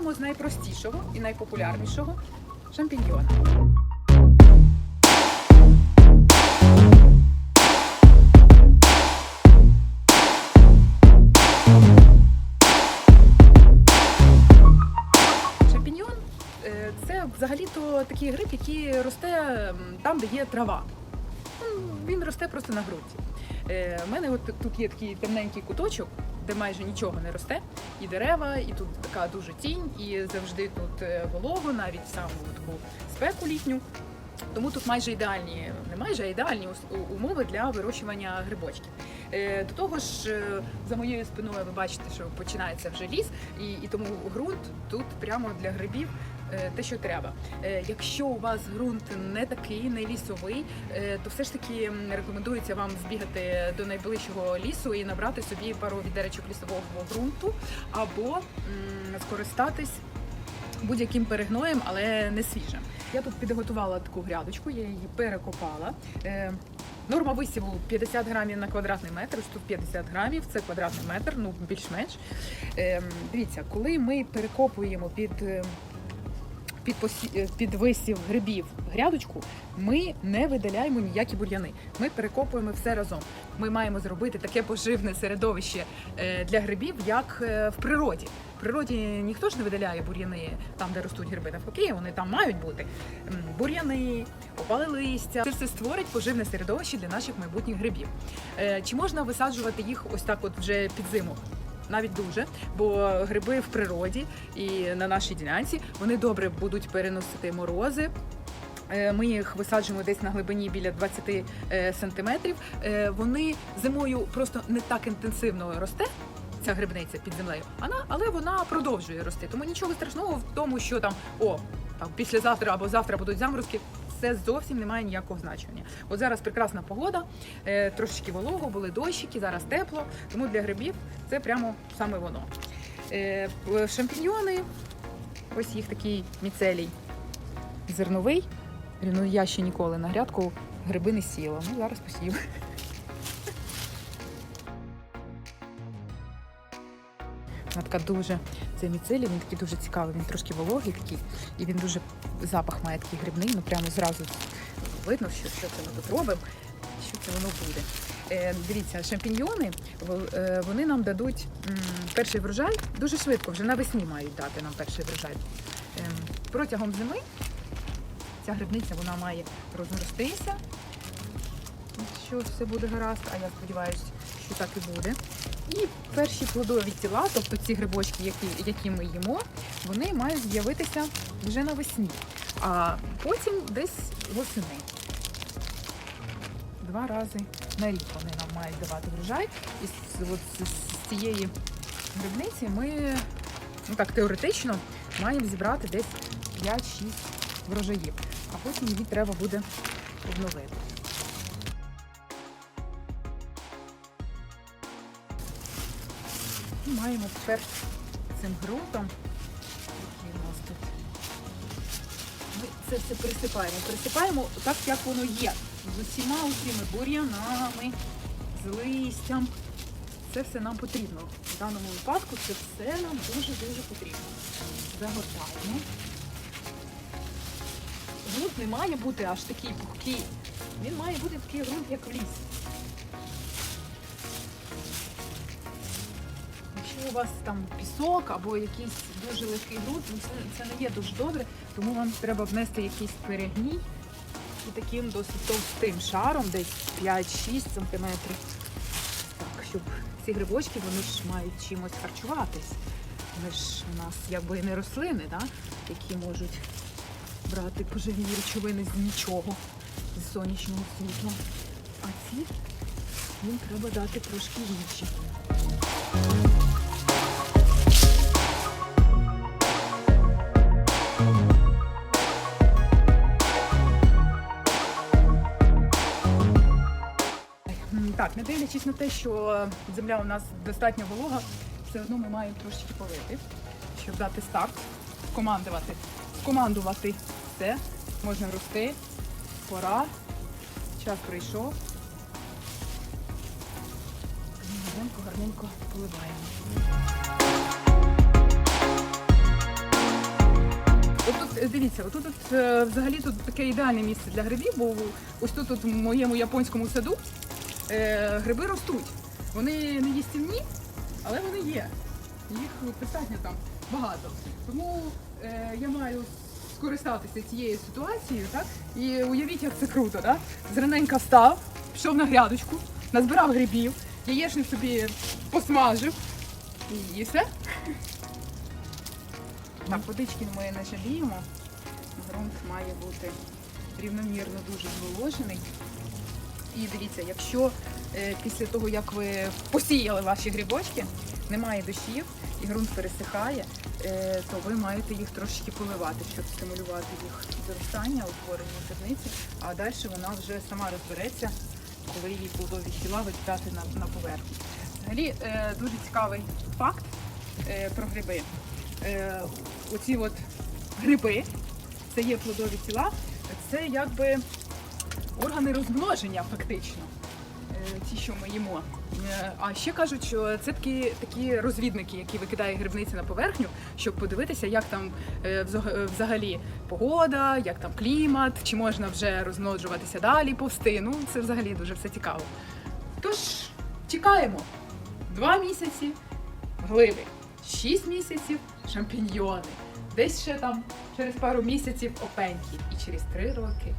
Починаємо з найпростішого і найпопулярнішого шампіньйона. Шампіньйон е, це взагалі-то такий гриб, який росте там, де є трава. Він росте просто на ґрунті. Е, У мене от тут є такий темненький куточок, де майже нічого не росте, і дерева, і тут така дуже тінь, і завжди тут е, волого, навіть саму таку спеку літню. Тому тут майже ідеальні, не майже а ідеальні умови для вирощування грибочків. Е, До того ж, е, за моєю спиною ви бачите, що починається вже ліс, і, і тому ґрунт тут прямо для грибів е, те, що треба. Е, Якщо у вас ґрунт не такий, не лісовий, е, то все ж таки рекомендується вам збігати до найближчого лісу і набрати собі пару відеречок лісового ґрунту, або скористатись будь-яким перегноєм, але не свіжим. Я тут підготувала таку грядочку, я її перекопала. Е, Норма висіву 50 грамів на квадратний метр, ось тут 50 грамів, це квадратний метр, ну більш-менш. Е, Дивіться, коли ми перекопуємо під, е, е, під висів грибів грядочку, ми не видаляємо ніякі бур'яни. Ми перекопуємо все разом. Ми маємо зробити таке поживне середовище е, для грибів, як е, в природі. В природі ніхто ж не видаляє бур'яни там, де ростуть гриби. Навпаки, вони там мають бути. Бур'яни, опали листя. Це все створить поживне середовище для наших майбутніх грибів. Чи можна висаджувати їх ось так, от вже під зиму? Навіть дуже, бо гриби в природі і на нашій ділянці вони добре будуть переносити морози. Е, Ми їх висаджуємо десь на глибині біля 20 е, сантиметрів. Е, Вони зимою просто не так інтенсивно росте. Ця грибниця під землею, вона, але вона продовжує рости. Тому нічого страшного в тому, що там о там післязавтра або завтра будуть заморозки. Це зовсім не має ніякого значення. От зараз прекрасна погода, е, трошечки волого, були дощики, зараз тепло. Тому для грибів це прямо саме воно. Е, шампіньйони, ось їх такий міцелій зерновий. Ну я ще ніколи на грядку гриби не сіла. Ну зараз посію. Вона така дуже це міцелій, він такий дуже цікавий, він трошки вологий такий, і він дуже запах має такий грибний, ну прямо зразу видно, що, що це ми тут що це воно буде. Е, дивіться, шампіньйони е, вони нам дадуть м, перший врожай дуже швидко, вже навесні мають дати нам перший врожай. Ем, протягом зими ця грибниця вона має розростися, якщо все буде гаразд, а я сподіваюся, що так і буде. І перші плодові тіла, тобто ці грибочки, які, які ми їмо, вони мають з'явитися вже навесні, а потім десь восени. Два рази на рік вони нам мають давати врожай. І з, от, з, цієї грибниці ми, ну так, теоретично, маємо зібрати десь 5-6 врожаїв, а потім її треба буде обновити. Маємо тепер цим ґрунтом, який у нас тут. Ми це все присипаємо. Присипаємо так, як воно є. З усіма усіми бур'янами, з листям. Це все нам потрібно. В даному випадку це все нам дуже-дуже потрібно. Загортаємо. Ґрунт не має бути аж такий пухкий. Він має бути такий ґрунт, як в лісі. У вас там пісок або якийсь дуже легкий ґрунт, ну це, це не є дуже добре, тому вам треба внести якийсь перегній і таким досить товстим шаром, десь 5-6 см. Так, щоб ці грибочки вони ж мають чимось харчуватись. Вони ж у нас якби не рослини, да? які можуть брати поживні речовини з нічого, з сонячного світла. А ці їм треба дати трошки більше. Так, не дивлячись на те, що земля у нас достатньо волога, все одно ми маємо трошечки полити, щоб дати старт, командувати. Командувати все, можна рости, пора, час прийшов. Гарненько, гарненько поливаємо. е, дивіться, отут от, е, взагалі тут таке ідеальне місце для грибів, бо ось тут от в моєму японському саду гриби ростуть. Вони не їстівні, але вони є. Їх достатньо там багато. Тому е, я маю скористатися цією ситуацією, так? І уявіть, як це круто, так? Зраненька встав, пішов на грядочку, назбирав грибів, яєчник собі посмажив і їсте. Так, водички ми не жаліємо. Ґрунт має бути рівномірно дуже зволожений. І дивіться, якщо е, після того, як ви посіяли ваші грибочки, немає дощів і ґрунт пересихає, е, то ви маєте їх трошечки поливати, щоб стимулювати їх зростання, утворення зерниці, а далі вона вже сама розбереться, коли її плодові тіла викидати на, на поверхню. Взагалі е, дуже цікавий факт е, про гриби. Е, оці от гриби, це є плодові тіла, це якби органи розмноження фактично. е, Ті, що ми їмо. Е, А ще кажуть, що це такі, такі розвідники, які викидають грибниці на поверхню, щоб подивитися, як там е, взагалі погода, як там клімат, чи можна вже розмножуватися далі, повсти. Ну, це взагалі дуже все цікаво. Тож, чекаємо. Два місяці гливи, шість місяців шампіньйони. Десь ще там через пару місяців опеньки. І через три роки